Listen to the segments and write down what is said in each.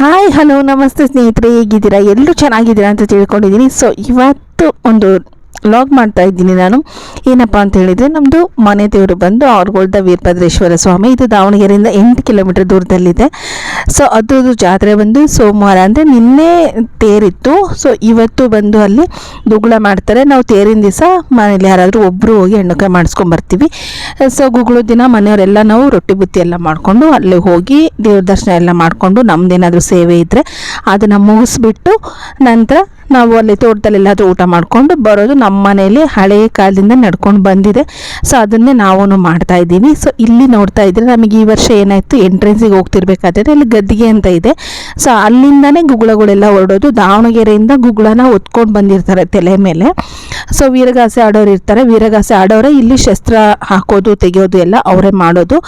Hi hello ನಮಸ್ತೆ ಸ್ನೇಹಿತರೆ ಹೇಗಿದ್ದೀರಾ? ಎಲ್ಲರೂ ಚೆನ್ನಾಗಿದ್ದೀರಾ ಅಂತ ತಿಳ್ಕೊಂಡಿದ್ದೀನಿ. ಸೊ ಇವತ್ತು ಒಂದು ಲಾಗ್ ಮಾಡ್ತಾ ಇದ್ದೀನಿ ನಾನು. ಏನಪ್ಪ ಅಂತ ಹೇಳಿದರೆ ನಮ್ಮದು ಮನೆ ದೇವರು ಬಂದು ಅವ್ರಗೊಳ್ದ ವೀರಭದ್ರೇಶ್ವರ ಸ್ವಾಮಿ. ಇದು ದಾವಣಗೆರೆಯಿಂದ ಎಂಟು ಕಿಲೋಮೀಟರ್ ದೂರದಲ್ಲಿದೆ. ಸೊ ಅದ್ರದ್ದು ಜಾತ್ರೆ ಬಂದು ಸೋಮವಾರ ಅಂದರೆ ನಿನ್ನೆ ತೇರಿತ್ತು. ಸೊ ಇವತ್ತು ಬಂದು ಅಲ್ಲಿ ಗುಗ್ಳ ಮಾಡ್ತಾರೆ. ನಾವು ತೇರಿನ ದಿವಸ ಮನೇಲಿ ಯಾರಾದರೂ ಒಬ್ಬರು ಹೋಗಿ ಹೆಣ್ಣುಕಾಯಿ ಮಾಡಿಸ್ಕೊಂಡ್ ಬರ್ತೀವಿ. ಸೊ ಗುಗ್ಳು ದಿನ ಮನೆಯವರೆಲ್ಲ ನಾವು ರೊಟ್ಟಿ ಬುತ್ತಿ ಎಲ್ಲ ಮಾಡಿಕೊಂಡು ಅಲ್ಲಿ ಹೋಗಿ ದೇವ್ರ ದರ್ಶನ ಎಲ್ಲ ಮಾಡಿಕೊಂಡು ನಮ್ದೇನಾದರೂ ಸೇವೆ ಇದ್ದರೆ ಅದನ್ನು ಮುಗಿಸ್ಬಿಟ್ಟು ನಂತರ ನಾವು ಅಲ್ಲಿ ತೋಟದಲ್ಲೆಲ್ಲಾದರೂ ಊಟ ಮಾಡಿಕೊಂಡು ಬರೋದು ನಮ್ಮ ಮನೆಯಲ್ಲಿ ಹಳೆಯ ಕಾಲದಿಂದ ನಡ್ಕೊಂಡು ಬಂದಿದೆ. ಸೊ ಅದನ್ನೇ ನಾವು ಮಾಡ್ತಾ ಇದ್ದೀವಿ. ಸೊ ಇಲ್ಲಿ ನೋಡ್ತಾ ಇದ್ರೆ ನಮಗೆ ಈ ವರ್ಷ ಏನಾಯಿತು? ಎಂಟ್ರೆನ್ಸಿಗೆ ಹೋಗ್ತಿರ್ಬೇಕಾದ್ರೆ ಅಲ್ಲಿ ಗದ್ದಿಗೆ ಅಂತ ಇದೆ. ಸೊ ಅಲ್ಲಿಂದನೇ ಗುಗ್ಳಗಳೆಲ್ಲ ಹೊರಡೋದು. ದಾವಣಗೆರೆಯಿಂದ ಗುಗ್ಳನ ಹೊತ್ಕೊಂಡು ಬಂದಿರ್ತಾರೆ ತಲೆ ಮೇಲೆ. ಸೊ ವೀರಗಾಸೆ ಆಡೋರು ಇರ್ತಾರೆ ವೀರಗಾಸೆ ಆಡೋರೆ ಇಲ್ಲಿ ಶಸ್ತ್ರ ಹಾಕೋದು, ತೆಗೆಯೋದು ಎಲ್ಲ ಅವರೇ ಮಾಡೋದು.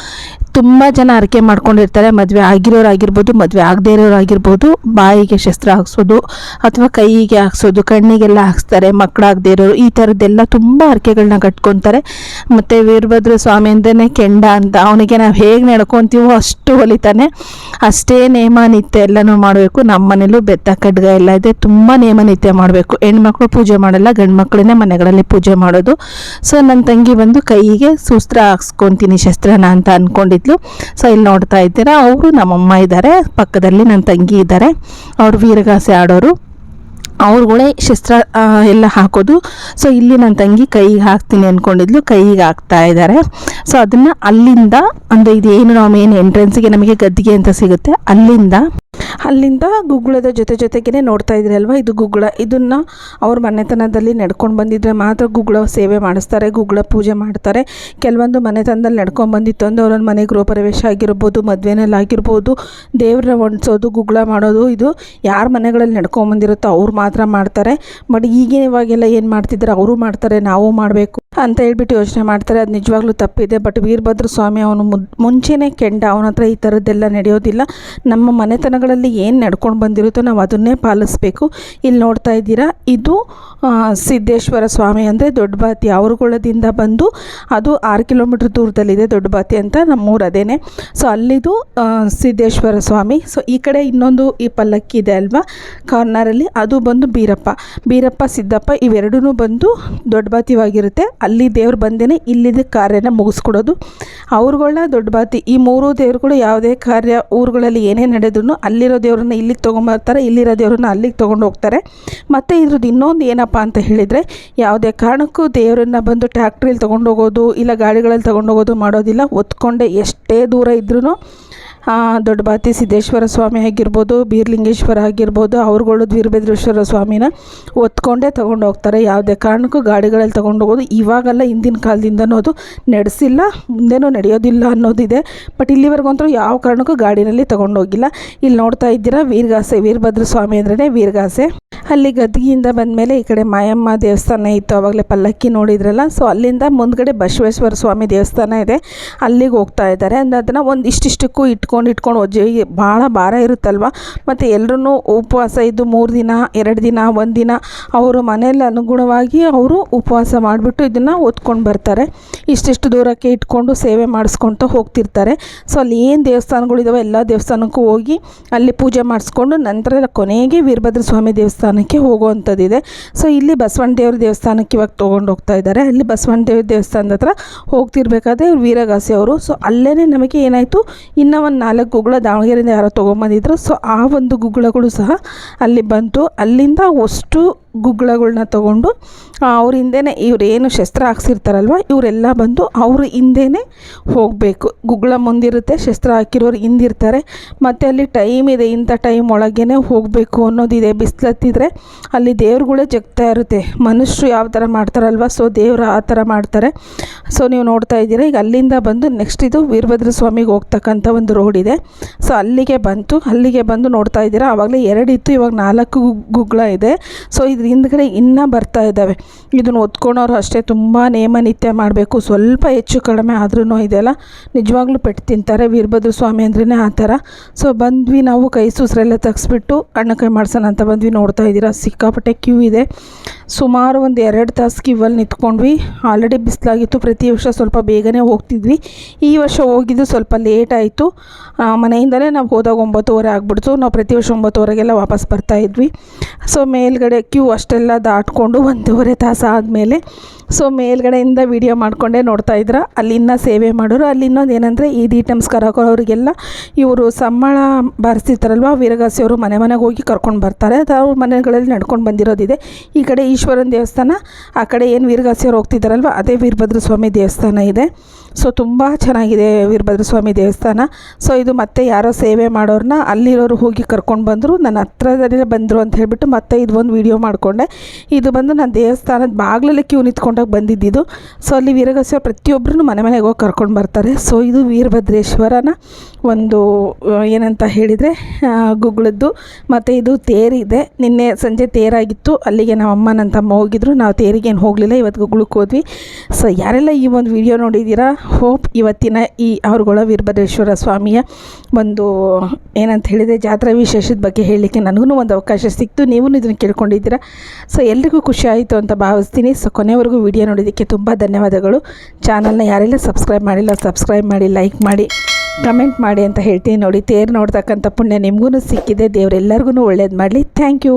ತುಂಬ ಜನ ಅರಕೆ ಮಾಡ್ಕೊಂಡಿರ್ತಾರೆ. ಮದುವೆ ಆಗಿರೋರು ಆಗಿರ್ಬೋದು, ಮದುವೆ ಆಗದೇ ಇರೋರು ಆಗಿರ್ಬೋದು. ಬಾಯಿಗೆ ಶಸ್ತ್ರ ಹಾಕ್ಸೋದು ಅಥವಾ ಕೈಗೆ ಹಾಕ್ಸೋದು, ಕಣ್ಣಿಗೆಲ್ಲ ಹಾಕ್ಸ್ತಾರೆ ಮಕ್ಕಳಾಗದೇ ಇರೋರು. ಈ ಥರದ್ದೆಲ್ಲ ತುಂಬ ಅರಕೆಗಳನ್ನ ಕಟ್ಕೊತಾರೆ. ಮತ್ತು ವೀರಭದ್ರ ಸ್ವಾಮಿ ಕೆಂಡ ಅಂತ. ಅವನಿಗೆ ನಾವು ಹೇಗೆ ನಡ್ಕೊತೀವೋ ಅಷ್ಟು ಹೊಲಿತಾನೆ. ಅಷ್ಟೇ ನೇಮ ನಿತ್ಯ ಎಲ್ಲನೂ ಮಾಡಬೇಕು. ನಮ್ಮ ಮನೇಲೂ ಬೆತ್ತ ಖಡ್ಗ ಎಲ್ಲ ಇದೆ. ತುಂಬ ನೇಮ ನಿತ್ಯ ಮಾಡಬೇಕು. ಹೆಣ್ಮಕ್ಳು ಪೂಜೆ ಮಾಡಲ್ಲ ಗಂಡು ಮಕ್ಕಳನ್ನೇ ಮನೆಗಳಲ್ಲಿ ಪೂಜೆ ಮಾಡೋದು. ಸೊ ನನ್ನ ತಂಗಿ ಬಂದು ಕೈಗೆ ಸೂಸ್ತ್ರ ಹಾಕ್ಸ್ಕೊತೀನಿ, ಶಸ್ತ್ರನ ಅಂತ ಅಂದ್ಕೊಂಡಿದ್ಲು ಸೊ ಇಲ್ಲಿ ನೋಡ್ತಾ ಇದ್ದೀರಾ, ಅವರು ನಮ್ಮಮ್ಮ ಇದ್ದಾರೆ, ಪಕ್ಕದಲ್ಲಿ ನನ್ನ ತಂಗಿ ಇದ್ದಾರೆ, ಅವರು ವೀರಗಾಸೆ ಆಡೋರು. ಅವ್ರುಗಳೇ ಶಸ್ತ್ರ ಎಲ್ಲ ಹಾಕೋದು. ಸೊ ಇಲ್ಲಿ ನನ್ನ ತಂಗಿ ಕೈಗೆ ಹಾಕ್ತೀನಿ ಅಂದ್ಕೊಂಡಿದ್ಲು ಕೈಗೆ ಹಾಕ್ತಾ ಇದ್ದಾರೆ. ಸೊ ಅದನ್ನು ಅಲ್ಲಿಂದ, ಅಂದರೆ ಇದೇನು ನಾವು ಮೇನ್ ಎಂಟ್ರೆನ್ಸಿಗೆ ನಮಗೆ ಗದ್ದಿಗೆ ಅಂತ ಸಿಗುತ್ತೆ, ಅಲ್ಲಿಂದ ಅಲ್ಲಿಂದ ಗುಗ್ಗುಳದ ಜೊತೆ ಜೊತೆಗೇ ನೋಡ್ತಾ ಇದ್ರಿ ಅಲ್ವಾ? ಇದು ಗುಗ್ಗುಳ ಇದನ್ನು ಅವ್ರ ಮನೆತನದಲ್ಲಿ ನಡ್ಕೊಂಡು ಬಂದಿದ್ರೆ ಮಾತ್ರ ಗುಗ್ಗುಳ ಸೇವೆ ಮಾಡಿಸ್ತಾರೆ ಗುಗ್ಗುಳ ಪೂಜೆ ಮಾಡ್ತಾರೆ. ಕೆಲವೊಂದು ಮನೆತನದಲ್ಲಿ ನಡ್ಕೊಂಡು ಬಂದಿತ್ತು ಅಂದರೆ ಅವ್ರನ್ನ ಮನೆ ಗೃಹ ಪ್ರವೇಶ ಆಗಿರ್ಬೋದು, ಮದುವೆನಲ್ಲಿ ಆಗಿರ್ಬೋದು, ದೇವ್ರನ್ನ ಒಣಸೋದು ಗುಗ್ಗುಳ ಮಾಡೋದು, ಇದು ಯಾರ ಮನೆಗಳಲ್ಲಿ ನಡ್ಕೊಂಡು ಬಂದಿರುತ್ತೋ ಅವ್ರು ಮಾತ್ರ ಮಾಡ್ತಾರೆ. ಬಟ್ ಈಗಿನ ಇವಾಗೆಲ್ಲ ಏನು ಮಾಡ್ತಿದ್ದಾರೆ? ಅವರು ಮಾಡ್ತಾರೆ, ನಾವು ಮಾಡಬೇಕು. ಅಂತ ಹೇಳ್ಬಿಟ್ಟು ಯೋಚನೆ ಮಾಡ್ತಾರೆ. ಅದು ನಿಜವಾಗ್ಲೂ ತಪ್ಪಿದೆ. ಬಟ್ ವೀರಭದ್ರ ಸ್ವಾಮಿ ಅವನು ಮುದ್ ಮುಂಚೆನೇ ಕೆಂಡ, ಅವನ ಹತ್ರ ಈ ಥರದ್ದೆಲ್ಲ ನಡೆಯೋದಿಲ್ಲ. ನಮ್ಮ ಮನೆತನಗಳಲ್ಲಿ ಏನು ನಡ್ಕೊಂಡು ಬಂದಿರುತ್ತೋ ನಾವು ಅದನ್ನೇ ಪಾಲಿಸ್ಬೇಕು. ಇಲ್ಲಿ ನೋಡ್ತಾ ಇದ್ದೀರಾ? ಇದು ಸಿದ್ದೇಶ್ವರ ಸ್ವಾಮಿ ಅಂದರೆ ದೊಡ್ಡಬಾತಿ ಅವ್ರುಗಳದಿಂದ ಬಂದು ಅದು ಆರು ಕಿಲೋಮೀಟ್ರ್ ದೂರದಲ್ಲಿದೆ ದೊಡ್ಡಬಾತಿ ಅಂತ ನಮ್ಮೂರು ಅದೇನೆ. ಸೊ ಅಲ್ಲಿದು ಸಿದ್ದೇಶ್ವರ ಸ್ವಾಮಿ. ಸೊ ಈ ಕಡೆ ಇನ್ನೊಂದು ಈ ಪಲ್ಲಕ್ಕಿ ಇದೆ ಅಲ್ವಾ? ಕಾರ್ನರಲ್ಲಿ ಅದು ಬಂದು ಬೀರಪ್ಪ. ಬೀರಪ್ಪ, ಸಿದ್ದಪ್ಪ ಇವೆರಡೂ ಬಂದು ದೊಡ್ಡಬಾತಿವಾಗಿರುತ್ತೆ. ಅಲ್ಲಿ ದೇವ್ರು ಬಂದೇನೆ ಇಲ್ಲಿದ್ದ ಕಾರ್ಯನ ಮುಗಿಸ್ಕೊಡೋದು. ಅವ್ರುಗಳನ್ನ ದೊಡ್ಡಬಾತಿ ಈ ಮೂರು ದೇವ್ರುಗಳು ಯಾವುದೇ ಕಾರ್ಯ ಊರುಗಳಲ್ಲಿ ಏನೇ ನಡೆದ್ರು ಅಲ್ಲಿರೋ ದೇವ್ರನ್ನ ಇಲ್ಲಿಗೆ ತೊಗೊಂಬರ್ತಾರೆ, ಇಲ್ಲಿರೋ ದೇವ್ರನ್ನ ಅಲ್ಲಿಗೆ ತೊಗೊಂಡು ಹೋಗ್ತಾರೆ ಮತ್ತು ಇದ್ರದ್ದು ಇನ್ನೊಂದು ಏನಪ್ಪ ಅಂತ ಹೇಳಿದರೆ, ಯಾವುದೇ ಕಾರಣಕ್ಕೂ ದೇವರನ್ನ ಬಂದು ಟ್ಯಾಕ್ಟ್ರಿಲಿ ತೊಗೊಂಡೋಗೋದು, ಇಲ್ಲ ಗಾಡಿಗಳಲ್ಲಿ ತೊಗೊಂಡೋಗೋದು ಮಾಡೋದಿಲ್ಲ. ಒತ್ಕೊಂಡೆ ಎಷ್ಟೇ ದೂರ ಇದ್ರೂ ದೊಡ್ಡ ಬಾತಿ ಸಿದ್ದೇಶ್ವರ ಸ್ವಾಮಿ ಆಗಿರ್ಬೋದು, ಬೀರ್ಲಿಂಗೇಶ್ವರ ಆಗಿರ್ಬೋದು, ಅವ್ರುಗಳು ವೀರಭದ್ರೇಶ್ವರ ಸ್ವಾಮಿನ ಒತ್ಕೊಂಡೇ ತೊಗೊಂಡು ಹೋಗ್ತಾರೆ. ಯಾವುದೇ ಕಾರಣಕ್ಕೂ ಗಾಡಿಗಳಲ್ಲಿ ತೊಗೊಂಡು ಹೋಗೋದು ಇವಾಗೆಲ್ಲ, ಹಿಂದಿನ ಕಾಲದಿಂದನೂ ಅದು ನಡೆಸಿಲ್ಲ, ಮುಂದೆನೂ ನಡೆಯೋದಿಲ್ಲ ಅನ್ನೋದಿದೆ. ಬಟ್ ಇಲ್ಲಿವರೆಗಂತೂ ಯಾವ ಕಾರಣಕ್ಕೂ ಗಾಡಿನಲ್ಲಿ ತೊಗೊಂಡೋಗಿಲ್ಲ ಇಲ್ಲಿ ನೋಡ್ತಾ ಇದ್ದೀರಾ, ವೀರಗಾಸೆ, ವೀರಭದ್ರ ಸ್ವಾಮಿ ಅಂದ್ರೇ ವೀರಗಾಸೆ. ಅಲ್ಲಿ ಬಂದ ಬಂದಮೇಲೆ ಈ ಕಡೆ ಮಾಯಮ್ಮ ದೇವಸ್ಥಾನ ಇತ್ತು ಆವಾಗಲೇ ಪಲ್ಲಕ್ಕಿ ನೋಡಿದ್ರಲ್ಲ. ಸೊ ಅಲ್ಲಿಂದ ಮುಂದ್ಗಡೆ ಬಸವೇಶ್ವರ ಸ್ವಾಮಿ ದೇವಸ್ಥಾನ ಇದೆ. ಅಲ್ಲಿಗೆ ಹೋಗ್ತಾ ಇದ್ದಾರೆ. ಅಂದರೆ ಅದನ್ನು ಒಂದು ಇಷ್ಟಿಷ್ಟಕ್ಕೂ ಇಟ್ಕೊಂಡು ಇಟ್ಕೊಂಡು ಒಜ್ಜೆ ಭಾಳ ಭಾರ ಇರುತ್ತಲ್ವ? ಮತ್ತು ಎಲ್ಲರೂ ಉಪವಾಸ ಇದ್ದು ಮೂರು ದಿನ, ಎರಡು ದಿನ, ಒಂದು ದಿನ ಅವರು ಮನೆಯಲ್ಲಿ ಅನುಗುಣವಾಗಿ ಅವರು ಉಪವಾಸ ಮಾಡಿಬಿಟ್ಟು ಇದನ್ನು ಓದ್ಕೊಂಡು ಬರ್ತಾರೆ. ಇಷ್ಟಿಷ್ಟು ದೂರಕ್ಕೆ ಇಟ್ಕೊಂಡು ಸೇವೆ ಮಾಡಿಸ್ಕೊತ ಹೋಗ್ತಿರ್ತಾರೆ. ಸೊ ಅಲ್ಲಿ ಏನು ದೇವಸ್ಥಾನಗಳಿದಾವೆ ಎಲ್ಲ ದೇವಸ್ಥಾನಕ್ಕೂ ಹೋಗಿ ಅಲ್ಲಿ ಪೂಜೆ ಮಾಡಿಸ್ಕೊಂಡು ನಂತರ ಕೊನೆಗೆ ವೀರಭದ್ರ ಸ್ವಾಮಿ ದೇವಸ್ಥಾನಕ್ಕೆ ಹೋಗುವಂಥದ್ದಿದೆ. ಸೊ ಇಲ್ಲಿ ಬಸವಣ್ಣ ದೇವ್ರ ದೇವಸ್ಥಾನಕ್ಕೆ ಇವಾಗ ತೊಗೊಂಡು ಹೋಗ್ತಾ ಇದ್ದಾರೆ. ಅಲ್ಲಿ ಬಸವಣ್ಣ ದೇವ್ರ ದೇವಸ್ಥಾನದ ಹತ್ರ ಹೋಗ್ತಿರ್ಬೇಕಾದ್ರೆ ವೀರಗಾಸೆ ಅವರು. ಸೊ ಅಲ್ಲೇ ನಮಗೆ ಏನಾಯಿತು? ಇನ್ನೂ ಒಂದು ನಾಲ್ಕು ಗುಗ್ಗಳ ದಾವಣಗೆರೆಯಿಂದ ಯಾರೋ ತೊಗೊಂಬಂದಿದ್ರು. ಸೊ ಆ ಒಂದು ಗುಗ್ಗಳಗಳು ಸಹ ಅಲ್ಲಿ ಬಂತು. ಅಲ್ಲಿಂದ ಅಷ್ಟು ಗುಗ್ಗಳಗಳನ್ನ ತೊಗೊಂಡು ಅವ್ರ ಇವರೇನು ಶಸ್ತ್ರ ಹಾಕ್ಸಿರ್ತಾರಲ್ವ, ಇವರೆಲ್ಲ ಬಂದು ಅವ್ರ ಹಿಂದೆನೇ ಹೋಗಬೇಕು. ಗುಗ್ಗಳ ಮುಂದಿರುತ್ತೆ, ಶಸ್ತ್ರ ಹಾಕಿರೋರು ಹಿಂದಿರ್ತಾರೆ. ಮತ್ತು ಅಲ್ಲಿ ಟೈಮ್ ಇದೆ, ಇಂಥ ಟೈಮ್ ಒಳಗೇ ಹೋಗಬೇಕು ಅನ್ನೋದಿದೆ. ಬಿಸಿಲತ್ತಿದ್ರೆ ಅಲ್ಲಿ ದೇವ್ರುಗಳೇ ಜಗ್ತಾ ಇರುತ್ತೆ. ಮನುಷ್ಯರು ಯಾವ ಥರ ಮಾಡ್ತಾರಲ್ವ ಸೊ ದೇವರು ಆ ಥರ ಮಾಡ್ತಾರೆ. ಸೊ ನೀವು ನೋಡ್ತಾ ಇದ್ದೀರಾ, ಈಗ ಅಲ್ಲಿಂದ ಬಂದು ನೆಕ್ಸ್ಟ್ ಇದು ವೀರಭದ್ರ ಸ್ವಾಮಿಗೆ ಹೋಗ್ತಕ್ಕಂಥ ಒಂದು ರೋಡ್ ಇದೆ. ಸೊ ಅಲ್ಲಿಗೆ ಬಂತು, ಅಲ್ಲಿಗೆ ಬಂದು ನೋಡ್ತಾ ಇದ್ದೀರಾ, ಆವಾಗಲೇ ಇತ್ತು ಇವಾಗ ನಾಲ್ಕು ಗುಗ್- ಗುಗ್ಗಳ ಇದೆ. ಸೊ ಇದ್ರ ಹಿಂದ್ಗಡೆ ಇನ್ನೂ ಬರ್ತಾ ಇದ್ದಾವೆ. ಇದನ್ನು ಒತ್ಕೊಳೋರು ಅಷ್ಟೇ, ತುಂಬ ನೇಮನಿತ್ಯ ಮಾಡಬೇಕು, ಸ್ವಲ್ಪ ಹೆಚ್ಚು ಕಡಿಮೆ ಆದ್ರೂ ಇದೆಲ್ಲ ನಿಜವಾಗ್ಲೂ ಪೆಟ್ಟು ತಿಂತಾರೆ ವೀರಭದ್ರ ಸ್ವಾಮಿ ಅಂದ್ರೇ ಆ ಥರ. ಸೊ ಬಂದ್ವಿ ನಾವು ಕೈ ಸುಸ್ರೆಲ್ಲ ಅಣ್ಣ ಕೈ ಮಾಡ್ಸೋಣ ಅಂತ ಬಂದ್ವಿ, ನೋಡ್ತಾ ಇದ್ದೀರಾ, ಸಿಕ್ಕಾಪಟ್ಟೆ ಕ್ಯೂ ಇದೆ. ಸುಮಾರು ಒಂದು ಎರಡು ತಾಸು ಕಿವಲ್ಲಿ ನಿಂತ್ಕೊಂಡ್ವಿ. ಆಲ್ರೆಡಿ ಬಿಸಿಲಾಗಿತ್ತು, ಪ್ರತಿ ವರ್ಷ ಸ್ವಲ್ಪ ಬೇಗನೆ ಹೋಗ್ತಿದ್ವಿ. ಈ ವರ್ಷ ಹೋಗಿದ್ದು ಸ್ವಲ್ಪ ಲೇಟ್ ಆಯಿತು. ಮನೆಯಿಂದಲೇ ನಾವು ಹೋದಾಗ ಒಂಬತ್ತುವರೆ ಆಗ್ಬಿಡ್ತು. ನಾವು ಪ್ರತಿ ವರ್ಷ ಒಂಬತ್ತುವರೆಗೆಲ್ಲ ವಾಪಸ್ ಬರ್ತಾ ಇದ್ವಿ. ಸೊ ಮೇಲ್ಗಡೆ ಕ್ಯೂ ಅಷ್ಟೆಲ್ಲ ದಾಟ್ಕೊಂಡು ಒಂದೂವರೆ ತಾಸು ಆದಮೇಲೆ ಸೊ ಮೇಲ್ಗಡೆಯಿಂದ ವಿಡಿಯೋ ಮಾಡಿಕೊಂಡೇ ನೋಡ್ತಾ ಇದ್ರ. ಅಲ್ಲಿನ್ನ ಸೇವೆ ಮಾಡೋರು, ಅಲ್ಲಿ ಇನ್ನೊಂದು ಏನಂದರೆ ಈ ದೀಟಮ್ಸ್ ನಮಸ್ಕಾರ ಹಾಕೋರಿಗೆಲ್ಲ ಇವರು ಸಂಬಳ ಬಾರಿಸ್ತಿರ್ತಾರಲ್ವ ವೀರಗಾಸಿಯವರು ಮನೆ ಮನೆಗೆ ಹೋಗಿ ಕರ್ಕೊಂಡು ಬರ್ತಾರೆ. ಅದು ಅವ್ರ ಮನೆಗಳಲ್ಲಿ ನಡ್ಕೊಂಡು ಬಂದಿರೋದಿದೆ. ಈ ಕಡೆ ಈಶ್ವರನ ದೇವಸ್ಥಾನ, ಆ ಕಡೆ ಏನು ವೀರಗಾಸಿ ಅವ್ರು ಹೋಗ್ತಿದ್ದಾರಲ್ವ ಅದೇ ವೀರಭದ್ರ ಸ್ವಾಮಿ ದೇವಸ್ಥಾನ ಇದೆ. ಸೊ ತುಂಬ ಚೆನ್ನಾಗಿದೆ ವೀರಭದ್ರ ಸ್ವಾಮಿ ದೇವಸ್ಥಾನ. ಸೊ ಇದು ಮತ್ತೆ ಯಾರೋ ಸೇವೆ ಮಾಡೋರನ್ನ ಅಲ್ಲಿರೋರು ಹೋಗಿ ಕರ್ಕೊಂಡು ಬಂದರು, ನನ್ನ ಹತ್ರದಲ್ಲೇ ಬಂದರು ಅಂತ ಹೇಳಿಬಿಟ್ಟು ಮತ್ತೆ ಇದು ಒಂದು ವೀಡಿಯೋ ಮಾಡಿಕೊಂಡೆ. ಇದು ಬಂದು ನಾನು ದೇವಸ್ಥಾನದ ಬಾಗಿಲಲ್ಲಿ ಕ್ಯೂ ನಿಂತ್ಕೊಂಡಾಗ ಬಂದಿದ್ದಿದ್ದು ಸೊ ಅಲ್ಲಿ ವೀರಗಸ್ಯ ಪ್ರತಿಯೊಬ್ಬರೂ ಮನೆ ಮನೆಗೆ ಹೋಗಿ ಕರ್ಕೊಂಡು ಬರ್ತಾರೆ. ಸೊ ಇದು ವೀರಭದ್ರೇಶ್ವರನ ಒಂದು ಏನಂತ ಹೇಳಿದರೆ ಗುಗ್ಗಳದ್ದು ಮತ್ತು ಇದು ತೇರಿದೆ ನಿನ್ನೆ ಸಂಜೆ ತೇರಾಗಿತ್ತು. ಅಲ್ಲಿಗೆ ನಮ್ಮ ಅಮ್ಮ ನನ್ನ ತಮ್ಮ ಹೋಗಿದ್ರು. ನಾವು ತೇರಿಗೇನು ಹೋಗಲಿಲ್ಲ. ಇವತ್ತು ಗುಗ್ಳಕ್ಕೆ ಹೋದ್ವಿ. ಸೊ ಯಾರೆಲ್ಲ ಈ ಒಂದು ವಿಡಿಯೋ ನೋಡಿದ್ದೀರಾ ಹೋಪ್ ಇವತ್ತಿನ ಈ ಅವ್ರುಗಳ ವೀರಭದ್ರೇಶ್ವರ ಸ್ವಾಮಿಯ ಒಂದು, ಏನಂತ ಹೇಳಿದರೆ, ಜಾತ್ರಾ ವಿಶೇಷದ ಬಗ್ಗೆ ಹೇಳಲಿಕ್ಕೆ ನನಗೂ ಒಂದು ಅವಕಾಶ ಸಿಕ್ತು. ನೀವು ಇದನ್ನು ಕೇಳ್ಕೊಂಡಿದ್ದೀರಾ. ಸೊ ಎಲ್ರಿಗೂ ಖುಷಿ ಆಯಿತು ಅಂತ ಭಾವಿಸ್ತೀನಿ. ಸೊ ಕೊನೆವರೆಗೂ ವಿಡಿಯೋ ನೋಡಿದ್ದಕ್ಕೆ ತುಂಬ ಧನ್ಯವಾದಗಳು. ಚಾನಲ್ನ ಯಾರೆಲ್ಲ ಸಬ್ಸ್ಕ್ರೈಬ್ ಮಾಡಿಲ್ಲ ಸಬ್ಸ್ಕ್ರೈಬ್ ಮಾಡಿ ಲೈಕ್ ಮಾಡಿ ಕಮೆಂಟ್ ಮಾಡಿ ಅಂತ ಹೇಳ್ತೀನಿ ನೋಡಿ. ತೇರು ನೋಡ್ತಕ್ಕಂಥ ಪುಣ್ಯ ನಿಮಗೂ ಸಿಕ್ಕಿದೆ. ದೇವರೆಲ್ಲರಿಗೂ ಒಳ್ಳೇದು ಮಾಡಲಿ. Thank you